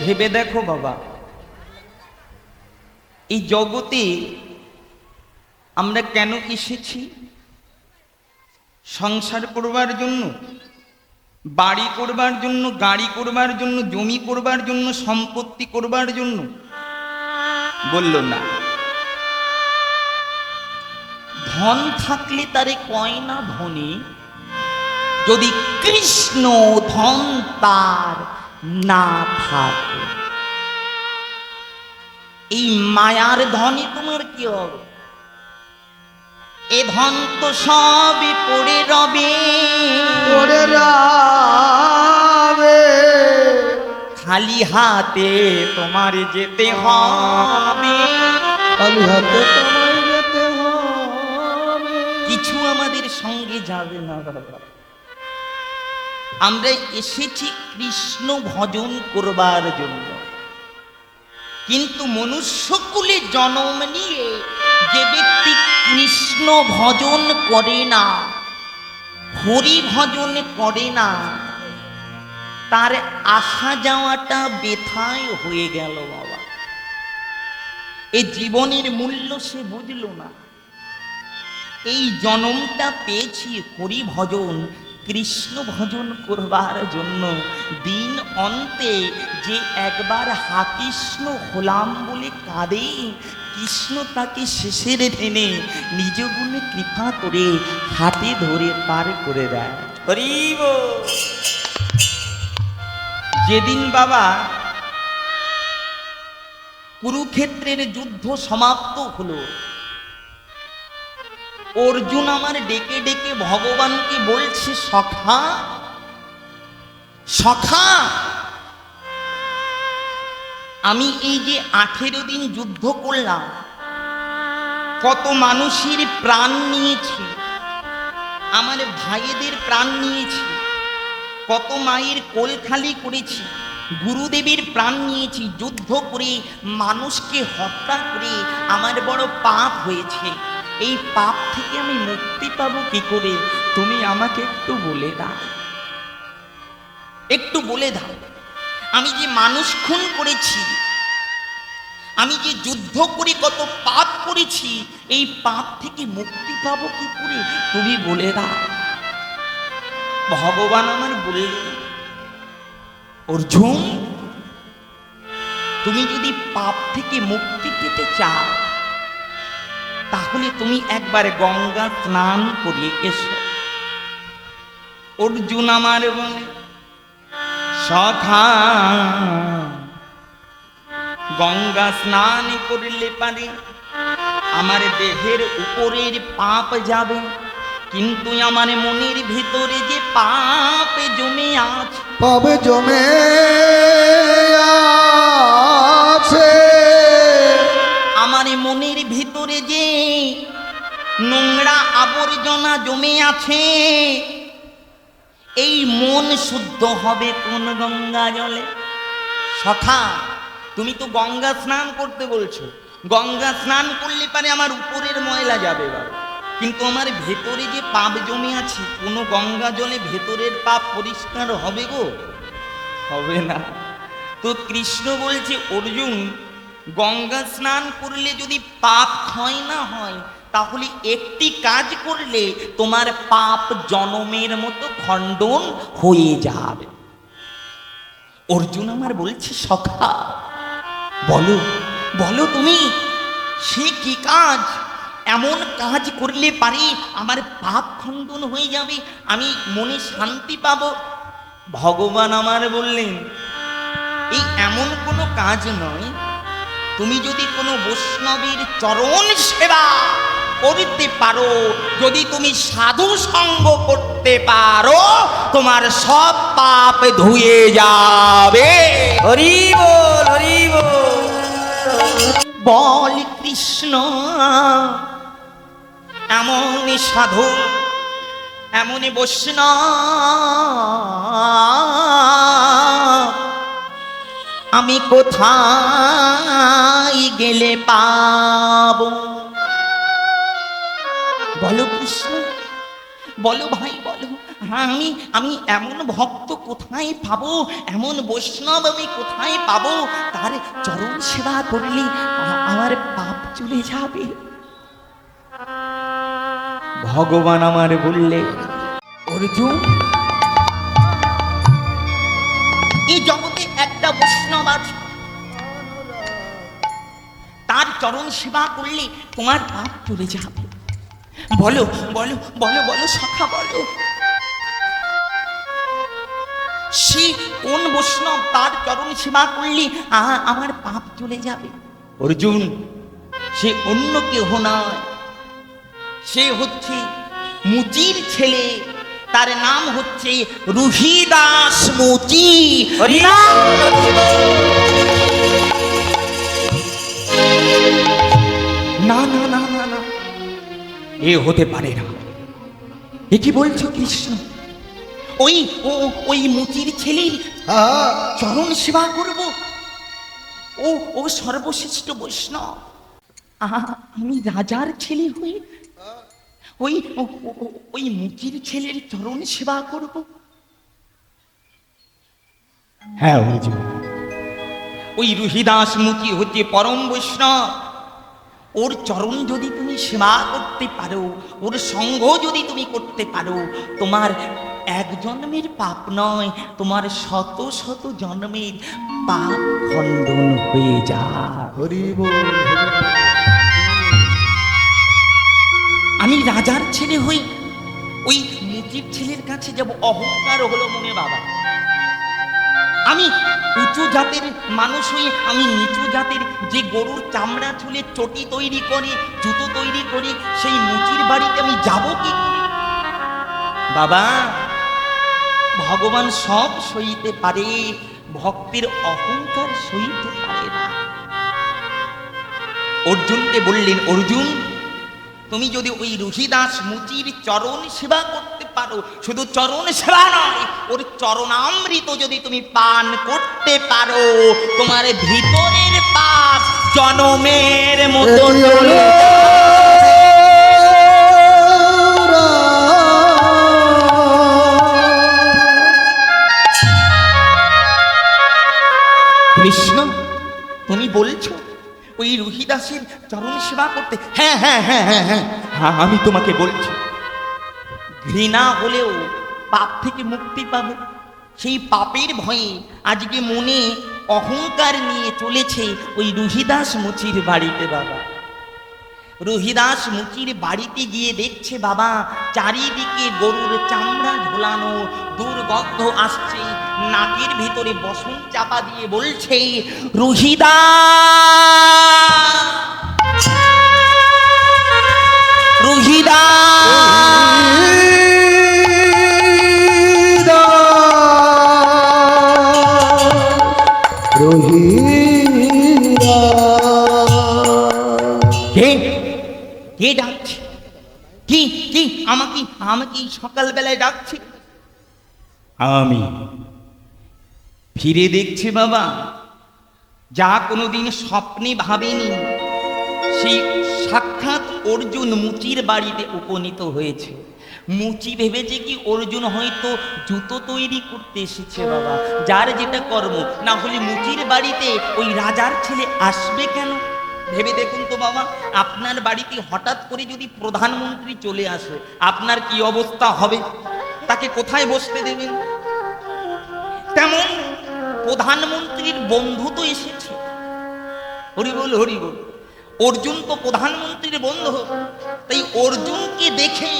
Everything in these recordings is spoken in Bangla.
ভেবে দেখো বাবা। এই জগতে আমরা কেন এসেছি? সংসার করবার জন্য, বাড়ি করবার জন্য, গাড়ি করবার জন্য, জমি করবার জন্য, সম্পত্তি করবার জন্য বলল না। ধন থাকলে তারে কয় না ধনী? যদি কৃষ্ণ ধন তার না থাকে এই মায়ার ধনে তোমার কি হবে? এ ধন তো সবই পড়ে রবে। করে রাবে। খালি হাতে তোমার যেতে হবে। খালি হাতে তোমায় যেতে হবে। কিছু আমাদের সঙ্গে যাবে না বাবা। আমরা এসেছি কৃষ্ণ ভজন করবার জন্য। কিন্তু মনুষ্যকুলে জন্ম নিয়ে যে ব্যক্তি কৃষ্ণ ভজন করে না, হরি ভজন করে না, তার আসা যাওয়াটা বেথায় হয়ে গেল বাবা। এই জীবনের মূল্য সে বুঝলো না। এই জনমটা পেয়েছি হরি ভজন কৃষ্ণ ভজন করবার জন্য দিন অন্তে যে একবার হা কৃষ্ণ হলাম বলে কাঁদে, কৃষ্ণ তাকে শেষের টেনে নিজ গুণে কৃপা করে হাতে ধরে পার করে দেয়। হরিব যেদিন বাবা কুরুক্ষেত্রের যুদ্ধ সমাপ্ত হলো অর্জুন আমার ডেকে ডেকে ভগবানকে বলছে, সখা সখা, আমি এই যে আঠেরো দিন যুদ্ধ করলাম, কত মানুষের প্রাণ নিয়েছি, আমার ভাইয়েদের প্রাণ নিয়েছি, কত মায়ের কোল খালি করেছি, গুরুদেবের প্রাণ নিয়েছি, যুদ্ধ করে মানুষকে হত্যা করে আমার বড় পাপ হয়েছে। এই পাপ থেকে আমি মুক্তি পাবো কি করে? তুমি আমাকে একটু বলে দাও। একটু বলে দাও। আমি যে মানুষ খুন করেছি, আমি যে যুদ্ধ করে কত পাপ করেছি, এই পাপ থেকে মুক্তি পাবো কি করে? তুমি বলে দাও। ভগবান আমার বললেন অর্জুন, তুমি যদি পাপ থেকে মুক্তি পেতে চাও তাহলে তুমি একবার গঙ্গা স্নান করিয়ে এসো। অর্জুন আমার বলে, সখা, গঙ্গা স্নান করলে পারে, আমার দেহের উপরের পাপ যাবে, কিন্তু আমার মনের ভিতরে যে পাপ জমে আছে পাবে জমে আছে নোংরা আবর্জনা জমে আছে। এই মন শুদ্ধ হবে কোন গঙ্গা জলে? সখা, তুমি তো গঙ্গা স্নান করতে বলছো। গঙ্গা স্নান করলে পারে আমার উপরের ময়লা যাবে বাবা। কিন্তু আমার ভেতরে যে পাপ জমে আছে, কোনো গঙ্গা জলে ভেতরের পাপ পরিষ্কার হবে গো? হবে না। তো কৃষ্ণ বলছে, অর্জুন, গঙ্গা স্নান করলে যদি পাপ ক্ষয় না হয় তাহলে একটি কাজ করলে তোমার পাপ জনমের মতো খণ্ডন হয়ে যাবে। অর্জুন আমার বলছে, সখা, বলো বলো তুমি, সে কি কাজ? এমন কাজ করলে পারি আমার পাপ খণ্ডন হয়ে যাবে, আমি মনে শান্তি পাবো। ভগবান আমার বললেন, এই এমন কোনো কাজ নয়, তুমি যদি কোনো বৈষ্ণবের চরণ সেবা করতে পারো। যদি তুমি সাধু সঙ্গ করতে পারো তোমার সব পাপ ধুয়ে যাবে। হরি বল হরি বল। কৃষ্ণ এমন সাধু এমন বৈষ্ণব। আমি কোথায় গেলে পাব? বলো কৃষ্ণ বলো ভাই বলো। হ্যাঁ আমি আমি এমন ভক্ত কোথায় পাবো? এমন বৈষ্ণব আমি কোথায় পাবো? তার চরণ সেবা করলে আমার পাপ চলে যাবে। ভগবান আমার বললে অর্জুন এই জগতে একটা বৈষ্ণব আছে। তার চরণ সেবা করলে তোমার পাপ চলে যাবে। বলো বলো বলো বলো সখা বলো। সে কোন বৈষ্ণব তার চরণ সেবা করলে আ- আমার পাপ চলে যাবে। অর্জুন সে অন্য কেহ নয়। সে হচ্ছে মুচির ছেলে তার নাম হচ্ছে রুহিদাস মুচি। এ হতে পারে না। এ কি বলছো কৃষ্ণ? ওই ও ওই মুচির ছেলের চরণ সেবা করব। ও ও সর্বশ্রেষ্ঠ বৈষ্ণব। আহা, আমি রাজার ছেলে হয়ে ওই ওই মুচির ছেলের চরণ সেবা করব। হ্যাঁ ওই রুহিদাস মুচি হচ্ছে পরম বৈষ্ণব। ওর চরণ যদি তুমি সেবা করতে পারো ওর সঙ্গ যদি তুমি করতে পারো তোমার এক জন্মের পাপ নয় তোমার শত শত জন্মের পাপ খণ্ডন হয়ে বল। আমি রাজার ছেলে হই ওই মুচির ছেলের কাছে যাব অহংকার হলো মনে বাবা আমি উঁচু জাতের মানুষ হয়ে, আমি নিচু জাতের যে গরুর চামড়া চুলে চটি তৈরি করে, জুতো তৈরি করে, সেই মুচির বাড়িতে আমি যাব কি বাবা, ভগবান সব সইতে পারে, ভক্তের অহংকার সইতে পারে না। অর্জুনকে বললেন, অর্জুন, তুমি যদি ওই রুহিদাস মুচির চরণ সেবা করতে পারো শুধু চরণ সেবা নয় ওর চরণামৃত যদি তুমি পান করতে পারো তোমার ভিতরের পাপ জনমের মতো কৃষ্ণ তুমি বলছো ওই রুহিদাসের চরণ সেবা করতে? হ্যাঁ হ্যাঁ হ্যাঁ হ্যাঁ হ্যাঁ হ্যাঁ আমি তোমাকে বলছি। ঘৃণা হলেও পাপ থেকে মুক্তি পাবে। সেই পাপের ভয়ে আজকে মনে অহংকার নিয়ে চলেছে ওই রুহিদাস মুচির বাড়িতে বাবা। রুহিদাস মুচির বাড়িতে গিয়ে দেখছে বাবা, চারিদিকে গরুর চামড়া ঝোলানো, দুর্গন্ধ আসছে, নাকের ভিতরে বসন চাপা দিয়ে বলছে রুহিদা রুহিদা আমাকে সকালবেলায় ডাকছে? আমি। ফিরে দেখছি বাবা, যা কোনোদিন স্বপ্নে ভাবেনি। সেই সাক্ষাৎ অর্জুন মুচির বাড়িতে উপনীত হয়েছে। মুচি ভেবেছে কি অর্জুন হয়তো জুতো তৈরি করতে এসেছে বাবা, যার যেটা কর্ম, না হলে মুচির বাড়িতে ওই রাজার ছেলে আসবে কেন? ভেবে দেখুন তো বাবা, আপনার বাড়িতে হঠাৎ করে যদি প্রধানমন্ত্রী চলে আসে, আপনার কি অবস্থা হবে? তাকে কোথায় বসতে দেবেন? তেমন প্রধানমন্ত্রীর বন্ধু তো এসেছে। হরি বল হরি বল। অর্জুন তো প্রধানমন্ত্রীর বন্ধু। তাই অর্জুনকে দেখে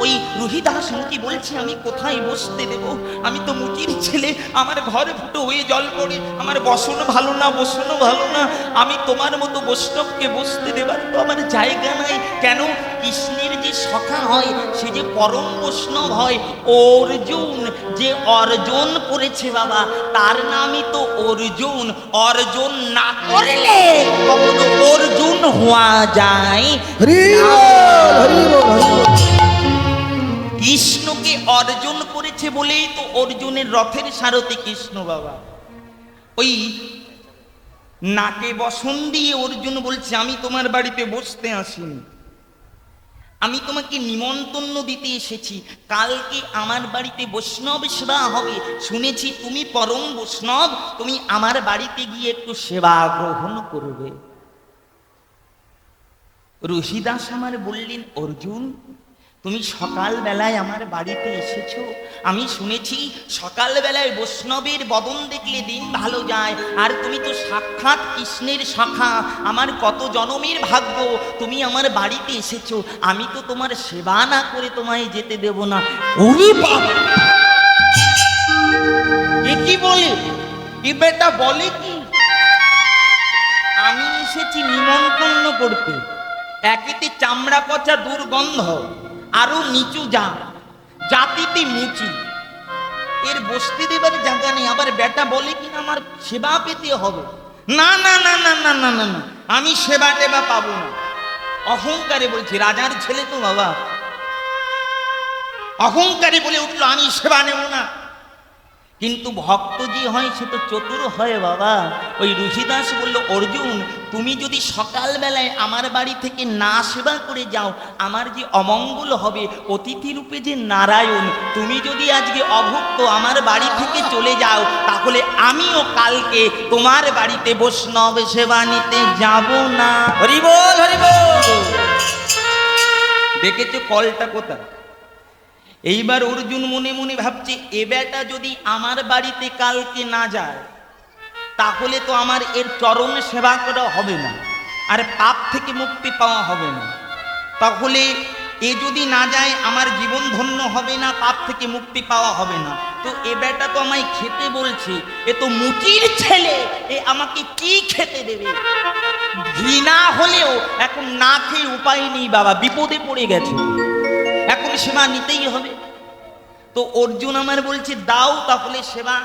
ওই রুহিদাস মুচি বলছে, আমি কোথায় বসতে দেব? আমি তো মুচির ছেলে। আমার ঘর ফুটো হয়ে জল পড়ে। আমার বসন ভালো না বসনও ভালো না। আমি তোমার মতো বৈষ্ণবকে বসতে দেবার তো আমার জায়গা নাই। কেন? কৃষ্ণের যে সখা হয় সে যে পরম বৈষ্ণব হয় অর্জুন যে অর্জন করেছে বাবা তার নামই তো অর্জুন। অর্জন না করলে কখনো অর্জুন হওয়া যায় কৃষ্ণকে অর্জন করেছে বলেই তো অর্জুনের রথের সারথি কৃষ্ণ বাবা। ওই নাকে বসন দিয়ে অর্জুন বলছে আমি তোমার বাড়িতে বসতে আসিনি। আমি তোমাকে নিমন্ত্রণ দিতে এসেছি। কালকে আমার বাড়িতে বৈষ্ণব সেবা হবে। শুনেছি তুমি পরম বৈষ্ণব। তুমি আমার বাড়িতে গিয়ে একটু সেবা গ্রহণ করবে। রশিদাস আমার বললেন, অর্জুন তুমি সকালবেলায় আমার বাড়িতে এসেছ। আমি শুনেছি সকালবেলায় বৈষ্ণবের বদন দেখলে দিন ভালো যায়। আর তুমি তো সাক্ষাৎ কৃষ্ণের শাখা। আমার কত জনমের ভাগ্য। তুমি আমার বাড়িতে এসেছ। আমি তো তোমার সেবা না করে তোমায় যেতে দেব না। কি বলে? এ বেটা বলে কি? আমি এসেছি নিমন্ত্রণ করতে। একেতে চামড়া পচা দুর্গন্ধ। আরও নিচু যা জাতিতে মুচি। এর বসতে দেবার জায়গা নেই। আবার বেটা বলে কিনা আমার সেবা পেতে হবে। না না না না না না না না। আমি সেবা টেবা পাবো না। অহংকারে বলছি, রাজার ছেলে তো বাবা। অহংকারে বলে উঠল, আমি সেবা নেব না। কিন্তু ভক্ত যে হয় সে তো চতুর হয় বাবা। ওই ঋষিদাস বলল অর্জুন তুমি যদি সকালবেলায় আমার বাড়ি থেকে না সেবা করে যাও আমার যে অমঙ্গল হবে অতিথি রূপে যে নারায়ণ তুমি যদি আজকে অভুক্ত আমার বাড়ি থেকে চলে যাও তাহলে আমিও কালকে তোমার বাড়িতে বৈষ্ণব সেবা নিতে যাব না। হরিবল হরিবল দেখেছ কলটা কোথায়? এইবার অর্জুন মনে মনে ভাবছে, এ বেটা যদি আমার বাড়িতে কালকে না যায়, তাহলে তো আমার এর চরণ সেবা করা হবে না, আর পাপ থেকে মুক্তি পাওয়া হবে না। তাহলে এ যদি না যায়, আমার জীবন ধন্য হবে না, পাপ থেকে মুক্তি পাওয়া হবে না। তো এ বেটা তো আমায় খেতে বলছে, এ তো মুচির ছেলে, এ আমাকে কি খেতে দেবে? ঘৃণা হলেও এখন না খেয়ে উপায় নেই বাবা, বিপদে পড়ে গেছে। সেবা নিতেই হবে। তো অর্জুন আমার বলছে, দাও তাহলে সেবা।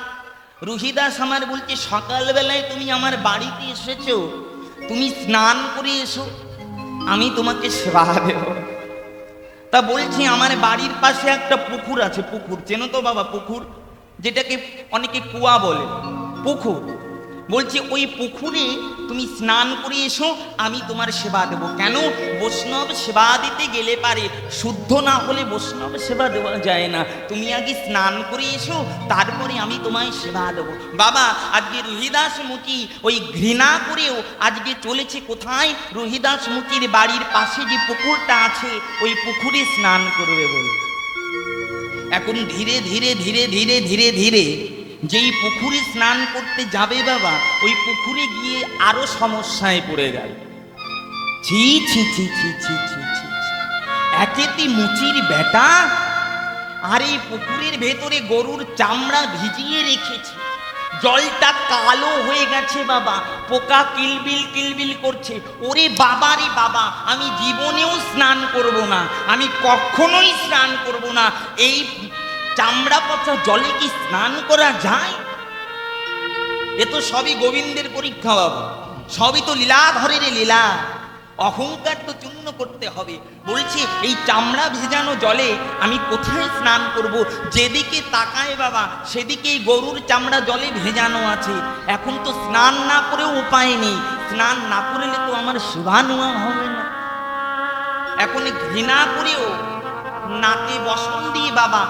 রুহিদাস আমার বলছে, সকালবেলায় তুমি আমার বাড়িতে এসেছ। তুমি স্নান করে এসো। আমি তোমাকে সেবা দেব। তা বলছি, আমার বাড়ির পাশে একটা পুকুর আছে, পুকুর। চেনো তো বাবা পুকুর, যেটাকে অনেকে কুয়া বলে। পুকুর। বলছি, ওই পুকুরে তুমি স্নান করে এসো, আমি তোমার সেবা দেব। কেন? বৈষ্ণব সেবা দিতে গেলে পারে, শুদ্ধ না হলে বৈষ্ণব সেবা দেওয়া যায় না। তুমি আগে স্নান করে এসো, তারপরে আমি তোমায় সেবা দেব। বাবা, আজকে রোহিদাস মুচি ওই ঘৃণা করেও আজকে চলেছে কোথায়? রোহিদাস মুচির বাড়ির পাশে যে পুকুরটা আছে, ওই পুকুরে স্নান করবে বলে। এখন ধীরে ধীরে ধীরে ধীরে ধীরে ধীরে যেই পুকুরে স্নান করতে যাবে বাবা, ওই পুকুরে গিয়ে আরও সমস্যায় পড়ে গেল। ছি ছি ছি ছি ছি ছি ছি একেতে মুচির বেটা আর এই পুকুরের ভেতরে গরুর চামড়া ভিজিয়ে রেখেছে। জলটা কালো হয়ে গেছে বাবা, পোকা কিলবিল কিলবিল করছে। ওরে বাবা রে বাবা, আমি জীবনেও স্নান করব না, আমি কখনোই স্নান করব না। এই চামড়া পচা জলে কি স্নান করা যায়? এ তো সবই গোবিন্দের পরীক্ষা বাবা। সবই তো লীলাধরের লীলা। অহংকার তো চূর্ণ করতে হবে। বলছি, এই চামড়া ভেজানো জলে আমি কোথায় স্নান করব? যেদিকে তাকায় বাবা, সেদিকেই গরুর চামড়া জলে ভেজানো আছে। এখন তো স্নান না করেও উপায় নেই। স্নান না করলে তো আমার সেবা নেওয়া হবে না। এখন ঘৃণা করেও নাকে বসন দিয়ে বাবা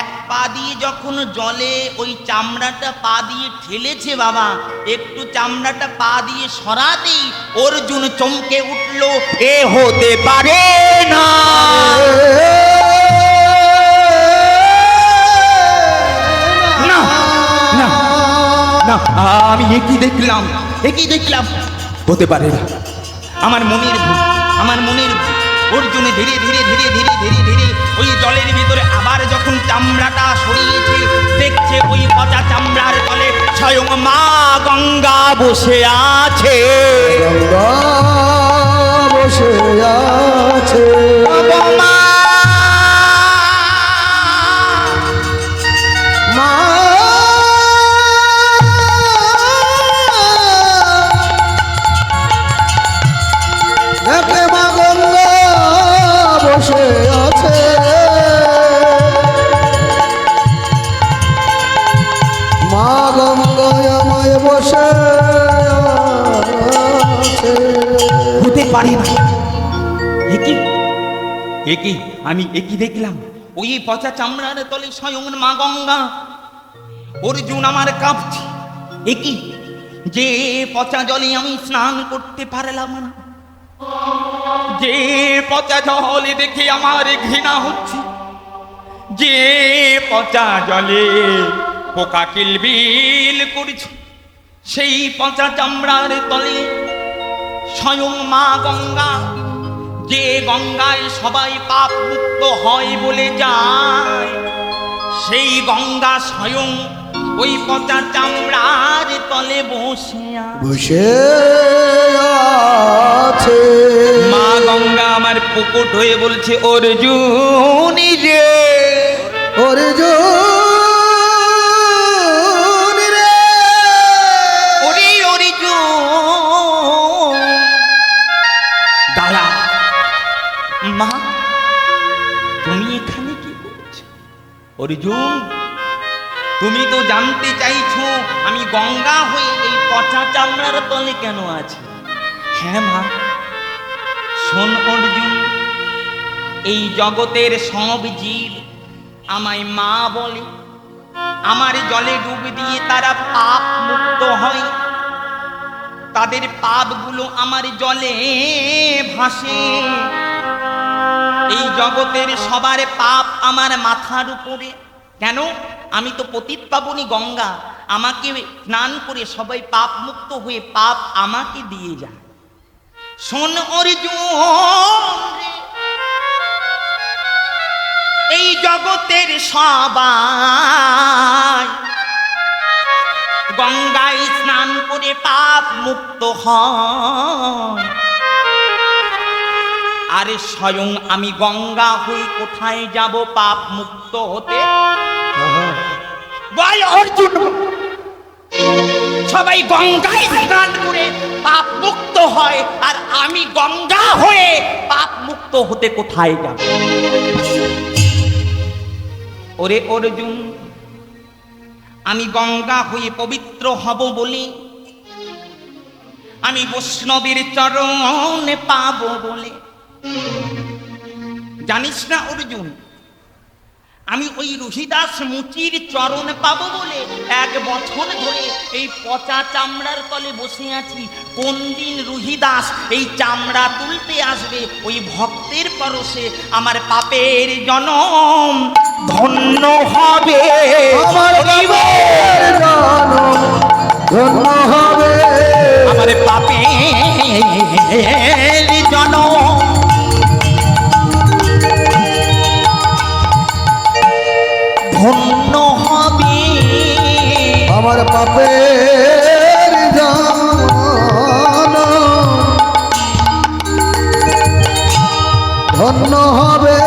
এক পা দিয়ে যখন জলে ওই চামড়াটা পা দিয়ে ঠেলেছে বাবা একটু চামড়াটা পা দিয়ে সরাতেই অর্জুন চমকে উঠল এ হতে পারে না। আমি একই দেখলাম? একই দেখলাম? হতে পারে না। আমার মনের ভুল আমার মনের ভুল। অর্জুনে ধীরে ধীরে ধীরে ধীরে ধীরে ধীরে ওই জলের ভিতরে আবার যখন চামড়াটা সরিয়েছে দেখছে ওই পচা চামড়ার তলে স্বয়ং মা গঙ্গা বসে আছে গঙ্গা বসে আছে! মা পারে। না এ কি? একই আমি একই দেখলাম? ওই পচা চামড়ার তলে স্বয়ং মা গঙ্গা। অর্জুন আমার কাঁপছে। একই যে পচা জলে আমি স্নান করতে পারলাম না। যে পচা জলে দেখে আমার ঘৃণা হচ্ছে। যে পচা জলে পোকা কিলবিল করছে। সেই পচা চামড়ার তলে স্বয়ং মা গঙ্গা। যে গঙ্গায় সবাই পাপ মুক্ত হয় বলে যায় সেই গঙ্গা স্বয়ং ওই পচা চামড়ার তলে বসে বসে আছে। মা গঙ্গা আমার পুকুট হয়ে বলছে অর্জুন রে। অর্জুন অর্জুন, তুমি তো জানতে চাইছো আমি গঙ্গা হয়ে এই পচা চামড়ার তলে কেন আছি? হ্যাঁ মা, শোন অর্জুন, এই জগতের সব জীব আমায় মা বলে, আমার জলে ডুব দিয়ে তারা পাপ মুক্ত হয়। তাদের পাপগুলো আমার জলে ভাসে। এই জগতের সবার পাপ আমার মাথার উপরে। কেন? আমি তো পতিত পাবনি গঙ্গা। আমাকে স্নান করে সবাই পাপ মুক্ত হয়ে পাপ আমাকে দিয়ে যায়। শোন এই জগতের সবাই গঙ্গায় স্নান করে পাপ মুক্ত হয়। আরে স্বয়ং আমি গঙ্গা হয়ে কোথায় যাব পাপ মুক্ত হতে? অর্জুন। সবাই গঙ্গায় স্নান করে পাপ মুক্ত হয় আর আমি গঙ্গা হয়ে পাপ মুক্ত হতে কোথায় যাব? ওরে অর্জুন, আমি গঙ্গা হয়ে পবিত্র হব বলে আমি বৈষ্ণবের চরণে পাব বলে জানিস না অর্জুন আমি ওই রুহিদাস মুচির চরণ পাবো বলে এক বছর ধরে এই পচা চামড়ার তলে বসে আছি। কোন দিন রুহিদাস এই চামড়া তুলতে আসবে? ওই ভক্তের পরশে আমার পাপের জনম। ধন্য হবে আমার ধন্য হবে। আমার পাপের ধন্য হবে।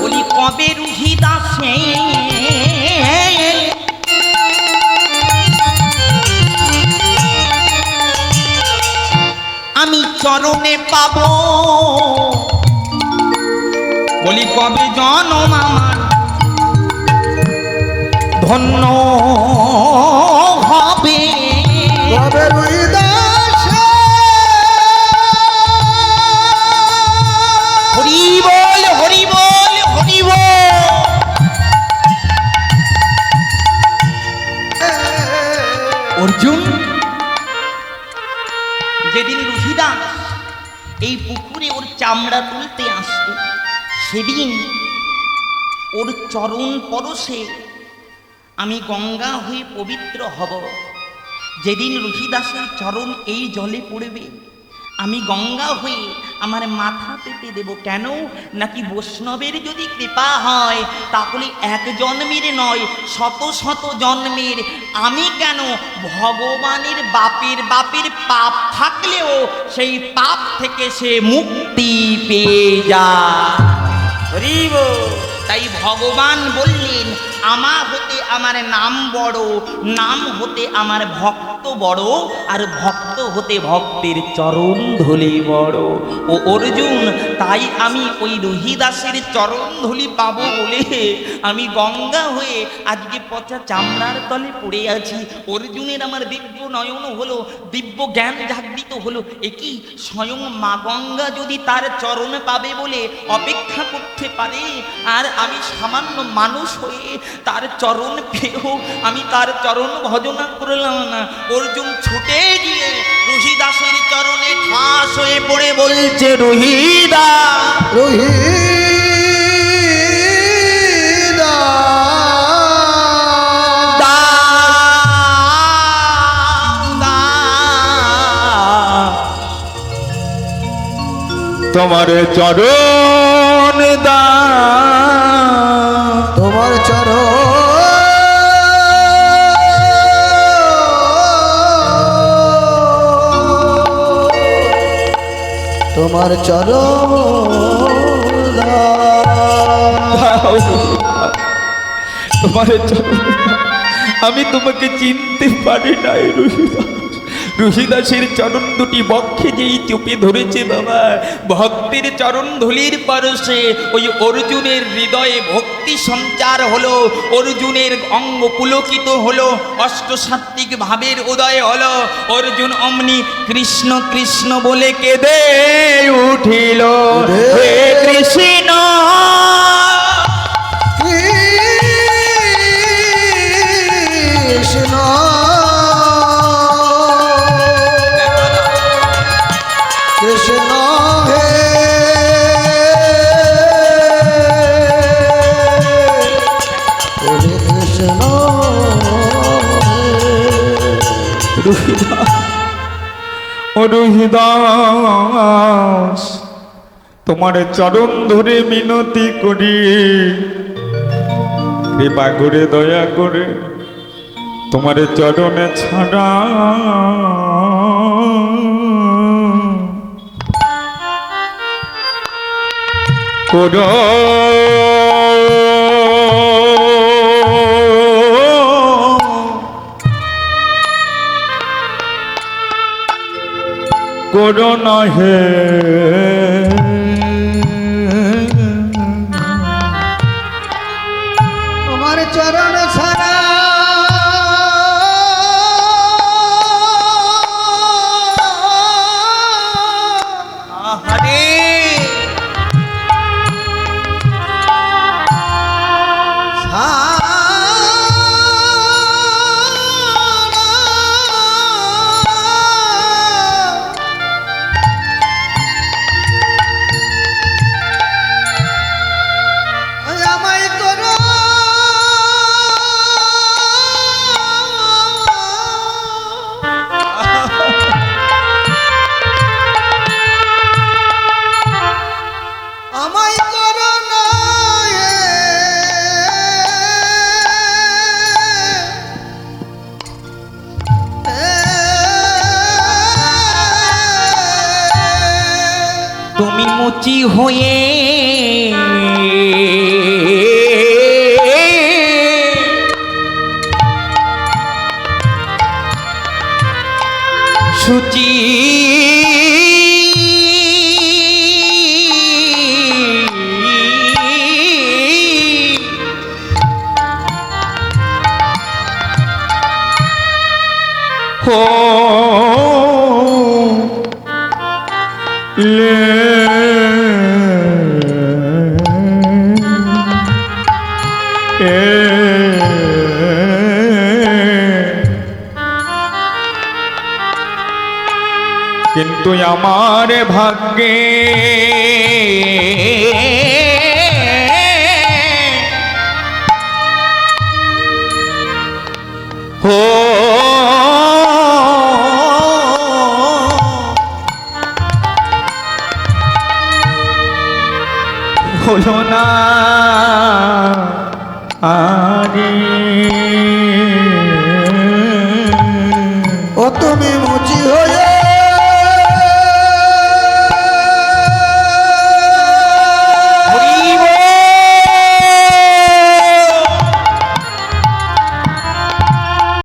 বলি কবে রুহি দাসে? আমি চরণে পাব। বলি কবে জনম আমার? ধন্য হবে। তবে রুই চামড়া তুলতে আসবে। সেদিন ওর চরণ পরশে আমি গঙ্গা হয়ে পবিত্র হব। যেদিন রুহিদাসের চরণ এই জলে পড়বে, আমি গঙ্গা হয়ে আমার মাথা পেতে দেব কেন? নাকি বৈষ্ণবের যদি কৃপা হয় তাহলে এক জন্মের নয় শত শত জন্মের। আমি কেন ভগবানের বাপের বাপের পাপ থাকলেও সেই পাপ থেকে সে মুক্তি পেয়ে বল। তাই ভগবান বললেন আমার হতে আমার নাম বড়, নাম হতে আমার ভক্ত বড়, আর ভক্ত হতে ভক্তের চরণ ধুলি বড়। ও অর্জুন, তাই আমি ওই রোহিদাসের চরণ ধুলি পাবো বলে আমি গঙ্গা হয়ে আজকে পচা চামড়ার তলে পড়ে আছি। অর্জুনের আমার দিব্য নয়ন হলো, দিব্য জ্ঞান জাগৃত হলো। একই স্বয়ং মা গঙ্গা যদি তার চরণ পাবে বলে অপেক্ষা করতে পারে? আর আমি সামান্য মানুষ হয়ে তার চরণ পেয়েও আমি তার চরণ ভজনা করলাম না। অর্জুন ছুটে গিয়ে রুহিদাসের চরণে ঠাস হয়ে পড়ে বলছে রুহিদা! রোহিদা! তোমার চরণ দা। তোমার চরম তোমার চরণ আমি তোমাকে চিনতে পারি নাই রুহিদাস রুহিদাসের চরণ দুটি বক্ষে যেই চুপে ধরেছে বাবা ভক্তের চরণ ধুলির পরশে ওই অর্জুনের হৃদয়ে ভক্তি সঞ্চার হলো অর্জুনের অঙ্গ পুলকিত হলো অষ্টসাত্ত্বিক ভাবের উদয় হলো অর্জুন অমনি কৃষ্ণ কৃষ্ণ বলে কেঁদে উঠিল হে কৃষ্ণ! রোহিদাস তোমার চরণ ধরে মিনতি করি। কৃপা করে দয়া করে তোমার চরণে ছাড়া। করো। করো না হে তোমার চরণ ছাড়া তুমি মুচি হয়ে কিন্তু আমার ভাগ্যে হো